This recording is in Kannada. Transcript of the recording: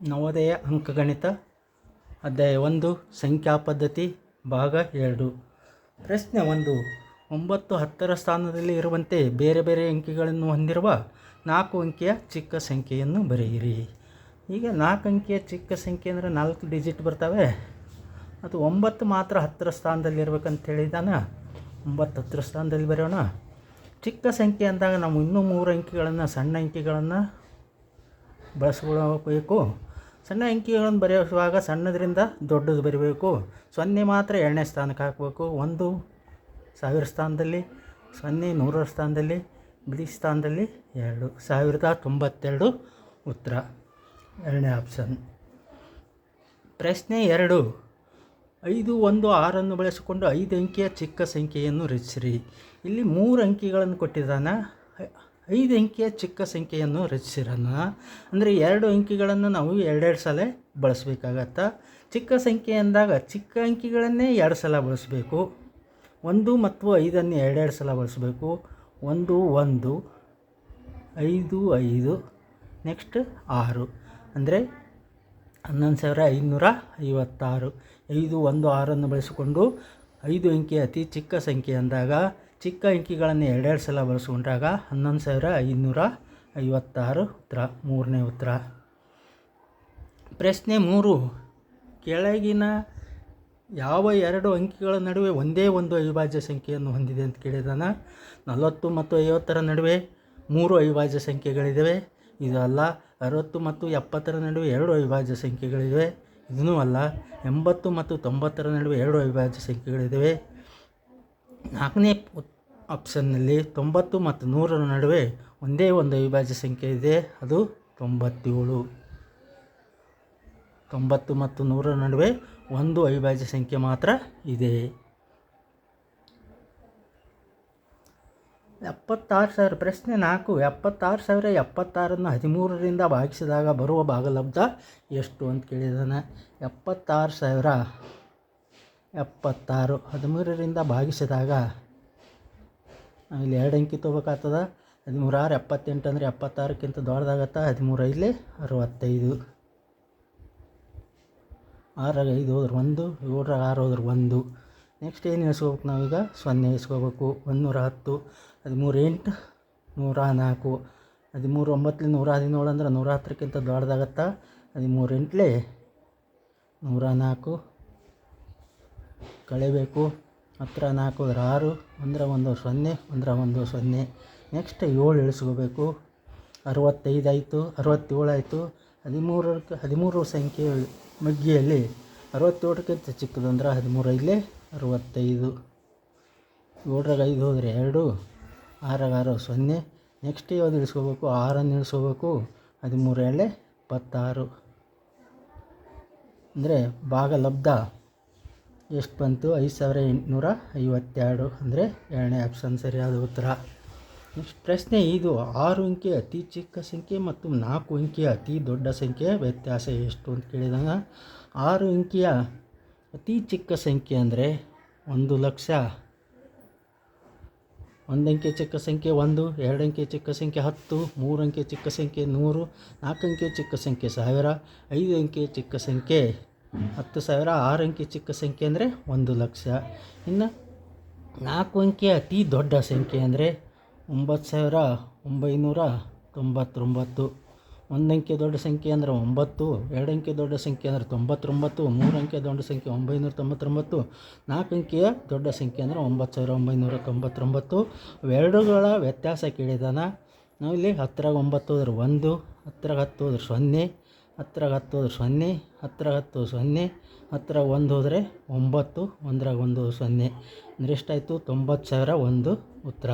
ನವೋದಯ ಅಂಕಗಣಿತ ಅಧ್ಯಾಯ ಒಂದು, ಸಂಖ್ಯಾ ಪದ್ಧತಿ ಭಾಗ ಎರಡು. ಪ್ರಶ್ನೆ ಒಂದು. ಒಂಬತ್ತು ಹತ್ತರ ಸ್ಥಾನದಲ್ಲಿ ಇರುವಂತೆ ಬೇರೆ ಬೇರೆ ಅಂಕಿಗಳನ್ನು ಹೊಂದಿರುವ ನಾಲ್ಕು ಅಂಕಿಯ ಚಿಕ್ಕ ಸಂಖ್ಯೆಯನ್ನು ಬರೆಯಿರಿ. ಈಗ ನಾಲ್ಕು ಅಂಕಿಯ ಚಿಕ್ಕ ಸಂಖ್ಯೆ ಅಂದರೆ ನಾಲ್ಕು ಡಿಜಿಟ್ ಬರ್ತವೆ. ಅದು ಒಂಬತ್ತು ಮಾತ್ರ ಹತ್ತರ ಸ್ಥಾನದಲ್ಲಿ ಇರಬೇಕಂತ ಹೇಳಿದಾನ ಒಂಬತ್ತು ಹತ್ತರ ಸ್ಥಾನದಲ್ಲಿ ಬರೆಯೋಣ. ಚಿಕ್ಕ ಸಂಖ್ಯೆ ಅಂದಾಗ ನಾವು ಇನ್ನೂ ಮೂರು ಅಂಕಿಗಳನ್ನು, ಸಣ್ಣ ಅಂಕಿಗಳನ್ನು ಬಳಸ್ಕೊಳ್ಬೇಕು. ಸಣ್ಣ ಅಂಕಿಗಳನ್ನು ಬರೆಯುವಾಗ ಸಣ್ಣದರಿಂದ ದೊಡ್ಡದು ಬರೀಬೇಕು. ಸೊನ್ನೆ ಮಾತ್ರ ಎರಡನೇ ಸ್ಥಾನಕ್ಕೆ ಹಾಕಬೇಕು. ಒಂದು ಸಾವಿರ ಸ್ಥಾನದಲ್ಲಿ, ಸೊನ್ನೆ ನೂರರ ಸ್ಥಾನದಲ್ಲಿ, ಬಿಡಿ ಸ್ಥಾನದಲ್ಲಿ ಎರಡು. ಸಾವಿರದ ತೊಂಬತ್ತೆರಡು ಉತ್ತರ. ಎರಡನೇ ಆಪ್ಷನ್. ಪ್ರಶ್ನೆ ಎರಡು. ಐದು, ಒಂದು, ಆರನ್ನು ಬಳಸಿಕೊಂಡು ಐದು ಅಂಕಿಯ ಚಿಕ್ಕ ಸಂಖ್ಯೆಯನ್ನು ರಚಿಸಿರಿ. ಇಲ್ಲಿ ಮೂರು ಅಂಕಿಗಳನ್ನು ಕೊಟ್ಟಿದ್ದಾನ. ಐದು ಅಂಕಿಯ ಚಿಕ್ಕ ಸಂಖ್ಯೆಯನ್ನು ರಚಿಸಿರೋಣ. ಅಂದರೆ ಎರಡು ಅಂಕಿಗಳನ್ನು ನಾವು ಎರಡೆರಡು ಸಲ ಬಳಸಬೇಕಾಗತ್ತ? ಚಿಕ್ಕ ಸಂಖ್ಯೆ ಅಂದಾಗ ಚಿಕ್ಕ ಅಂಕಿಗಳನ್ನೇ ಎರಡು ಸಲ ಬಳಸಬೇಕು. ಒಂದು ಮತ್ತು ಐದನ್ನು ಎರಡೆರಡು ಸಲ ಬಳಸಬೇಕು. ಒಂದು ಒಂದು, ಐದು ಐದು, ನೆಕ್ಸ್ಟ್ ಆರು. ಅಂದರೆ ಹನ್ನೊಂದು ಸಾವಿರ ಐನೂರ ಐವತ್ತಾರು. ಐದು, ಒಂದು, ಆರನ್ನು ಬಳಸಿಕೊಂಡು ಐದು ಅಂಕಿ ಅತಿ ಚಿಕ್ಕ ಸಂಖ್ಯೆ ಅಂದಾಗ ಚಿಕ್ಕ ಅಂಕಿಗಳನ್ನು ಎರಡೆರಡು ಸಲ ಬಳಸ್ಕೊಂಡಾಗ ಹನ್ನೊಂದು ಸಾವಿರ ಐನೂರ ಐವತ್ತಾರು ಉತ್ತರ, ಮೂರನೇ ಉತ್ತರ. ಪ್ರಶ್ನೆ ಮೂರು. ಕೆಳಗಿನ ಯಾವ ಎರಡು ಅಂಕಿಗಳ ನಡುವೆ ಒಂದೇ ಒಂದು ಅವಿಭಾಜ್ಯ ಸಂಖ್ಯೆಯನ್ನು ಹೊಂದಿದೆ ಅಂತ ಕೇಳಿದಾನ? ನಲವತ್ತು ಮತ್ತು ಐವತ್ತರ ನಡುವೆ ಮೂರು ಅವಿಭಾಜ್ಯ ಸಂಖ್ಯೆಗಳಿದ್ದಾವೆ ಇದು ಅಲ್ಲ, ಅರವತ್ತು ಮತ್ತು ಎಪ್ಪತ್ತರ ನಡುವೆ ಎರಡು ಅವಿಭಾಜ್ಯ ಸಂಖ್ಯೆಗಳಿವೆ. ಇದೂ ಅಲ್ಲ, ಎಂಬತ್ತು ಮತ್ತು ತೊಂಬತ್ತರ ನಡುವೆ ಎರಡು ಅವಿಭಾಜ್ಯ ಸಂಖ್ಯೆಗಳಿದ್ದಾವೆ ನಾಲ್ಕನೇ ಆಪ್ಷನ್ನಲ್ಲಿ ತೊಂಬತ್ತು ಮತ್ತು ನೂರರ ನಡುವೆ ಒಂದೇ ಒಂದು ಅವಿಭಾಜ್ಯ ಸಂಖ್ಯೆ ಇದೆ. ಅದು ತೊಂಬತ್ತೇಳು. ತೊಂಬತ್ತು ಮತ್ತು ನೂರರ ನಡುವೆ ಒಂದು ಅವಿಭಾಜ್ಯ ಸಂಖ್ಯೆ ಮಾತ್ರ ಇದೆ. ಎಪ್ಪತ್ತಾರು ಸಾವಿರ, ಪ್ರಶ್ನೆ ನಾಲ್ಕು, ಎಪ್ಪತ್ತಾರು ಸಾವಿರ ಎಪ್ಪತ್ತಾರನ್ನು ಹದಿಮೂರರಿಂದ ಭಾಗಿಸಿದಾಗ ಬರುವ ಭಾಗಲಬ್ಧ ಎಷ್ಟು ಅಂತ ಕೇಳಿದಾನೆ ಎಪ್ಪತ್ತಾರು ಸಾವಿರ ಎಪ್ಪತ್ತಾರು. ಹದಿಮೂರರಿಂದ ಭಾಗಿಸಿದಾಗ ಇಲ್ಲಿ ಎರಡು ಅಂಕಿ ತೊಗೋಬೇಕಾಗ್ತದ? ಹದಿಮೂರಾರು, ಎಪ್ಪತ್ತೆಂಟು ಅಂದರೆ ಎಪ್ಪತ್ತಾರಕ್ಕಿಂತ ದೊಡ್ಡದಾಗತ್ತ? ಹದಿಮೂರು ಐದಲೇ ಅರವತ್ತೈದು. ಆರಾಗ ಐದು ಹೋದ್ರೆ ಒಂದು, ಏಳರಾಗ ಆರು ಹೋದ್ರೆ ಒಂದು. ನೆಕ್ಸ್ಟ್ ಏನು ಇಸ್ಕೋಬೇಕು ನಾವೀಗ? ಸೊನ್ನೆ ಇಳಿಸ್ಕೋಬೇಕು ಒಂದು ನೂರ ಹತ್ತು ಹದಿಮೂರು ಎಂಟು ನೂರ ನಾಲ್ಕು. ಹದಿಮೂರು ಒಂಬತ್ತಲಿ ನೂರ ಹದಿನೇಳು ಅಂದ್ರೆ ನೂರ ಹತ್ತರಕ್ಕಿಂತ ದೊಡ್ಡದಾಗತ್ತಾ? ಹದಿಮೂರು ಎಂಟ್ಲೆ ನೂರ ನಾಲ್ಕು. ಕಳಿಬೇಕು. ಹತ್ರ ನಾಲ್ಕು ಆರು ಒಂದರ ಒಂದು ಸೊನ್ನೆ ಒಂದರ ಒಂದು ಸೊನ್ನೆ. ನೆಕ್ಸ್ಟ್ ಏಳು ಇಳಿಸ್ಕೋಬೇಕು. ಅರವತ್ತೈದು ಆಯಿತು, ಅರವತ್ತೇಳು ಆಯಿತು. ಹದಿಮೂರಕ್ಕೆ ಹದಿಮೂರು ಸಂಖ್ಯೆ ಮಗ್ಗಿಯಲ್ಲಿ ಅರವತ್ತೇಳಕ್ಕಿಂತ ಚಿಕ್ಕದಂದ್ರೆ ಹದಿಮೂರು ಐದಲೇ ಅರವತ್ತೈದು. ಏಳರಾಗ ಐದು ಹೋದರೆ ಎರಡು ಆರಾಗ ಆರು ಸೊನ್ನೆ. ನೆಕ್ಸ್ಟ್ ಯಾವ್ದು ಇಳಿಸ್ಕೋಬೇಕು? ಆರನ್ನು ಇಳಿಸ್ಕೋಬೇಕು. ಹದಿಮೂರು ಎಳೆ ಇಪ್ಪತ್ತಾರು. ಅಂದರೆ ಭಾಗಲಬ್ಧ. ಎಷ್ಟು ಬಂತು? ಐದು ಸಾವಿರ ಎಂಟುನೂರ ಐವತ್ತೆರಡು. ಅಂದರೆ ಎರಡನೇ ಆಪ್ಷನ್ ಸರಿಯಾದ ಉತ್ತರ. ನೆಕ್ಸ್ಟ್ ಪ್ರಶ್ನೆ ಇದು. ಆರು ಅಂಕೆ ಅತಿ ಚಿಕ್ಕ ಸಂಖ್ಯೆ ಮತ್ತು ನಾಲ್ಕು ಅಂಕಿಯ ಅತಿ ದೊಡ್ಡ ಸಂಖ್ಯೆಯ ವ್ಯತ್ಯಾಸ ಎಷ್ಟು ಅಂತ ಕೇಳಿದಾಗ, ಆರು ಅಂಕಿಯ ಅತಿ ಚಿಕ್ಕ ಸಂಖ್ಯೆ ಅಂದರೆ ಒಂದು ಲಕ್ಷ. ಒಂದು ಅಂಕೆ ಚಿಕ್ಕ ಸಂಖ್ಯೆ ಒಂದು, ಎರಡು ಅಂಕೆ ಚಿಕ್ಕ ಸಂಖ್ಯೆ ಹತ್ತು, ಮೂರು ಅಂಕೆ ಚಿಕ್ಕ ಸಂಖ್ಯೆ ನೂರು, ನಾಲ್ಕು ಅಂಕೆ ಚಿಕ್ಕ ಸಂಖ್ಯೆ ಸಾವಿರ, ಐದು ಅಂಕೆ ಚಿಕ್ಕ ಸಂಖ್ಯೆ ಹತ್ತು ಸಾವಿರ, ಆರು ಅಂಕಿ ಚಿಕ್ಕ ಸಂಖ್ಯೆ ಅಂದರೆ ಒಂದು ಲಕ್ಷ. ಇನ್ನು ನಾಲ್ಕು ಅಂಕಿಯ ಅತಿ ದೊಡ್ಡ ಸಂಖ್ಯೆ ಅಂದರೆ ಒಂಬತ್ತು ಸಾವಿರ, ಒಂಬೈನೂರ ತೊಂಬತ್ತೊಂಬತ್ತು. ಒಂದು ಅಂಕೆ ದೊಡ್ಡ ಸಂಖ್ಯೆ ಅಂದರೆ ಒಂಬತ್ತು, ಎರಡು ಅಂಕೆ ದೊಡ್ಡ ಸಂಖ್ಯೆ ಅಂದರೆ ತೊಂಬತ್ತೊಂಬತ್ತು, ಮೂರು ಅಂಕೆ ದೊಡ್ಡ ಸಂಖ್ಯೆ ಒಂಬೈನೂರ ತೊಂಬತ್ತೊಂಬತ್ತು, ನಾಲ್ಕು ಅಂಕಿಯ ದೊಡ್ಡ ಸಂಖ್ಯೆ ಅಂದರೆ ಒಂಬತ್ತು ಸಾವಿರ, ಒಂಬೈನೂರ ತೊಂಬತ್ತೊಂಬತ್ತು. ಎರಡುಗಳ ವ್ಯತ್ಯಾಸ ಕೇಳಿದಾನ. ನಾವಿಲ್ಲಿ ಹತ್ತರಾಗ ಒಂಬತ್ತು ಹೋದ್ರೆ ಒಂದು ಹತ್ತರಾಗ ಹತ್ತು ಹೋದ್ರೆ ಸೊನ್ನೆ ಹತ್ತರಾಗ ಹತ್ತು ಹೋದ್ರೆ ಸೊನ್ನೆ ಹತ್ತಿರಾಗ ಹತ್ತು ಸೊನ್ನೆ ಹತ್ತಿರ ಒಂದು ಹೋದರೆ ಒಂಬತ್ತು, ಒಂದ್ರಾಗ ಒಂದು ಸೊನ್ನೆ. ಅಂದರೆ ಎಷ್ಟಾಯಿತು? ತೊಂಬತ್ತು ಸಾವಿರ ಒಂದು ಉತ್ತರ.